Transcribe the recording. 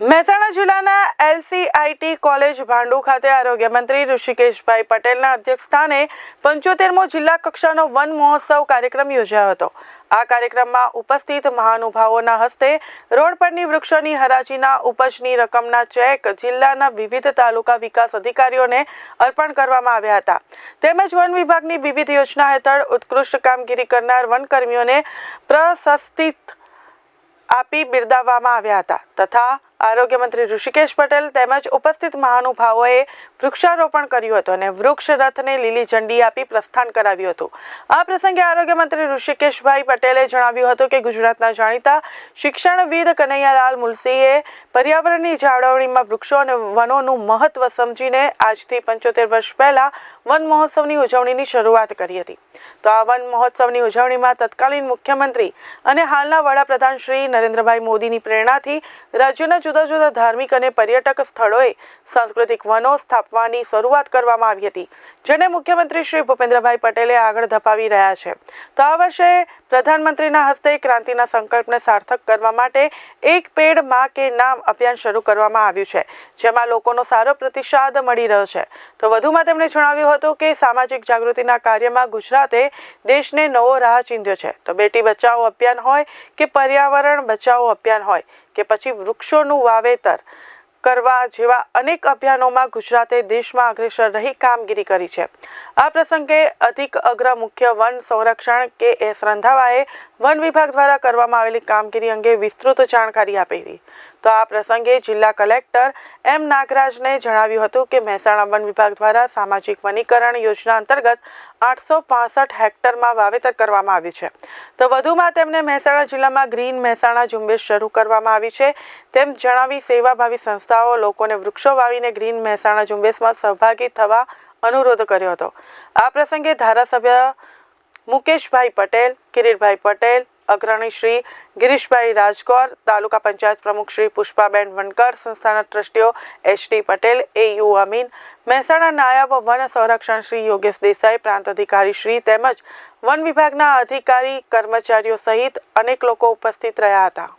મહેસાણા જિલ્લાના એલસીઆઈટી કોલેજ ભાંડુ ખાતે આરોગ્ય મંત્રી ઋષિકેશભાઈ પટેલના અધ્યક્ષસ્થાને પંચોતેરમો જિલ્લા કક્ષાનો વન મહોત્સવ કાર્યક્રમ યોજાયો હતો. આ કાર્યક્રમમાં ઉપસ્થિત મહાનુભાવોના હસ્તે રોડ પરની વૃક્ષોની હરાજીના ઉપજની રકમના ચેક જિલ્લાના વિવિધ તાલુકા વિકાસ અધિકારીઓને અર્પણ કરવામાં આવ્યા હતા. તેમજ વન વિભાગની વિવિધ યોજના હેઠળ ઉત્કૃષ્ટ કામગીરી કરનાર વનકર્મીઓને પ્રશસ્તિત આપી બિરદાવવામાં આવ્યા હતા તથા આરોગ્ય મંત્રી ઋષિકેશ પટેલ તેમજ ઉપસ્થિત મહાનુભાવોએ વૃક્ષારોપણ કર્યું હતું અને વૃક્ષ રથને લીલી ઝંડી આપી પ્રસ્થાન કરાવ્યું હતું. આ પ્રસંગે આરોગ્ય મંત્રી ઋષિકેશભાઈ પટેલે જણાવ્યું હતું કે ગુજરાતના જાણીતા શિક્ષણવિદ કનૈયાલાલ મુલસીએ પર્યાવરણની જાળવણીમાં વૃક્ષો અને વનોનું મહત્વ સમજીને આજથી પંચોતેર વર્ષ પહેલા વન મહોત્સવની ઉજવણીની શરૂઆત કરી હતી. તો આ વન મહોત્સવની ઉજવણીમાં તત્કાલીન મુખ્યમંત્રી અને હાલના વડાપ્રધાન શ્રી નરેન્દ્રભાઈ મોદીની પ્રેરણાથી રાજ્યના જુદા જુદા ધાર્મિક અને પર્યટક સ્થળોએ સાંસ્કૃતિક વનો સ્થાપવાની શરૂઆત કરવામાં આવી હતી, જેને મુખ્યમંત્રી શ્રી ભૂપેન્દ્રભાઈ પટેલે આગળ ધપાવી રહ્યા છે. તો આ વર્ષે પ્રધાનમંત્રીના હસ્તે ક્રાંતિના સંકલ્પને સાર્થક કરવા માટે એક પેડમાં કે નામ અભિયાન શરૂ કરવામાં આવ્યું છે, જેમાં લોકોનો સારો પ્રતિસાદ મળી રહ્યો છે. તો વધુમાં તેમણે જણાવ્યું હતું કે સામાજિક જાગૃતિના કાર્યમાં ગુજરાતે દેશને નવો રાહ ચીંધ્યો છે. તો બેટી બચાવો અભિયાન હોય કે પર્યાવરણ બચાવો અભિયાન હોય કે પછી વૃક્ષોનું વાવેતર કરવા જેવા અનેક અભિયાનોમાં ગુજરાતે દેશમાં અગ્રેસર રહી કામગીરી કરી છે. આ પ્રસંગે અધિક અગ્ર મુખ્ય વન સંરક્ષણ કે એસ રંધાવાએ વન વિભાગ દ્વારા કરવામાં આવેલી કામગીરી અંગે વિસ્તૃત જાણકારી આપી હતી. તો આ પ્રસંગે જિલ્લા કલેક્ટર એમ નાગરાજને જણાવ્યું હતું કે મહેસાણા વન વિભાગ દ્વારા સામાજિક વનીકરણ યોજના અંતર્ગત આઠસો પાસઠ હેક્ટરમાં વાવેતર કરવામાં આવ્યું છે. તો વધુમાં તેમણે મહેસાણા જિલ્લામાં ગ્રીન મહેસાણા ઝુંબેશ શરૂ કરવામાં આવી છે. તેમ જણાવી સેવાભાવી સંસ્થાઓ, લોકોને વૃક્ષો વાવીને ગ્રીન મહેસાણા ઝુંબેશમાં સહભાગી થવા અનુરોધ કર્યો હતો. આ પ્રસંગે ધારાસભ્ય મુકેશભાઈ પટેલ, કિરીટભાઈ પટેલ અગ્રણી શ્રી ગિરીશભાઈ રાજકોર તાલુકા પંચાયત પ્રમુખ શ્રી પુષ્પાબેન વનકર સંસ્થાના ટ્રસ્ટીઓ HD Patel, A U Amin, Mehsana નાયબ વન સંરક્ષણ શ્રી યોગેશ દેસાઈ, પ્રાંત અધિકારી શ્રી તેમજ વન વિભાગના અધિકારી કર્મચારીઓ સહિત અનેક લોકો ઉપસ્થિત રહ્યા હતા.